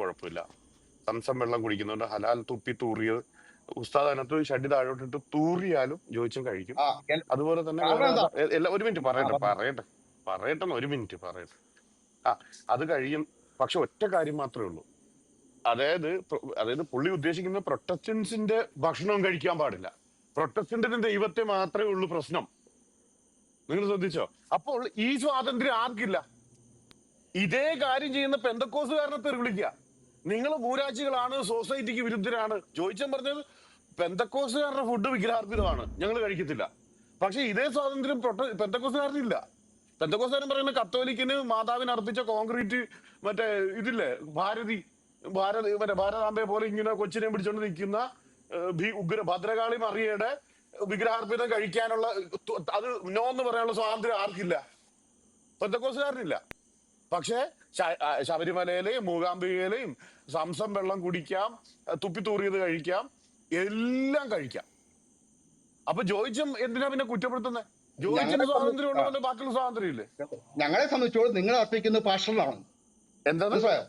കുഴപ്പമില്ല. സംസം വെള്ളം കുടിക്കുന്നുണ്ട് ഹലാൽ തുപ്പി തൂറിയത് ഉസ്താദ് അതിനകത്ത് ഷഡി താഴോട്ടിട്ട് തൂറിയാലും ജോയിച്ചും കഴിക്കും. അതുപോലെ തന്നെ എല്ലാ ഒരു മിനിറ്റ് പറയട്ടെ പറയട്ടെ പറയട്ടെ ഒരു മിനിറ്റ് പറയട്ടെ. ആ അത് കഴിയും. പക്ഷെ ഒറ്റ കാര്യം മാത്രമേ ഉള്ളൂ. അതായത് അതായത് പുള്ളി ഉദ്ദേശിക്കുന്ന പ്രൊട്ടസ്റ്റൻസിന്റെ ഭക്ഷണവും കഴിക്കാൻ പാടില്ല. പ്രൊട്ടസ്റ്റന്റിന്റെ ദൈവത്തെ മാത്രമേ ഉള്ളൂ പ്രശ്നം. നിങ്ങൾ ശ്രദ്ധിച്ചോ? അപ്പോൾ ഈ സ്വാതന്ത്ര്യം ആർക്കില്ല? ഇതേ കാര്യം ചെയ്യുന്ന പെന്തക്കോസുകാരനെ തെറി വിളിക്കുക നിങ്ങൾ ഭൂരാജികളാണ് സൊസൈറ്റിക്ക് വിരുദ്ധരാണ്. ജോയിച്ചൻ പറഞ്ഞത് പെന്തക്കോസുകാരുടെ ഫുഡ് വിഗ്രഹാർപ്പിതമാണ്. ഞങ്ങൾ കഴിക്കത്തില്ല. പക്ഷെ ഇതേ സ്വാതന്ത്ര്യം പെന്തക്കോസുകാരനില്ല പെന്തക്കോസുകാരൻ പറയുന്ന കത്തോലിക്കിന് മാതാവിന് അർപ്പിച്ച കോൺക്രീറ്റ് മറ്റേ ഇതില്ലേ ഭാരതി ഭാരതി മറ്റേ ഭാരതാംബയെ പോലെ ഇങ്ങനെ കൊച്ചിനെ പിടിച്ചോണ്ട് നിൽക്കുന്ന ഉഗ്ര ഭദ്രകാളി മറിയയുടെ വിഗ്രഹാർപ്പിതം കഴിക്കാനുള്ള അത് നോ എന്ന് പറയാനുള്ള സ്വാതന്ത്ര്യം ആർക്കില്ല. പെന്തക്കോസുകാരനില്ല പക്ഷേ ശബരിമലയിലെയും മൂകാംബികയിലെയും സംസം വെള്ളം കുടിക്കാം തുപ്പിത്തൂറിയത് കഴിക്കാം എല്ലാം കഴിക്കാം. അപ്പൊ ജോയിച്ചും എന്തിനാ പിന്നെ കുറ്റപ്പെടുത്തുന്നത് ജോയിച്ചിന് സ്വാതന്ത്ര്യം സംബന്ധിച്ച് ഉണ്ടോ ബാക്കിയുള്ള സ്വാതന്ത്ര്യം ഇല്ലേ ഞങ്ങളെ സംബന്ധിച്ചോളം നിങ്ങൾ അർപ്പിക്കുന്ന എന്താണ്? മനസ്സിലായോ?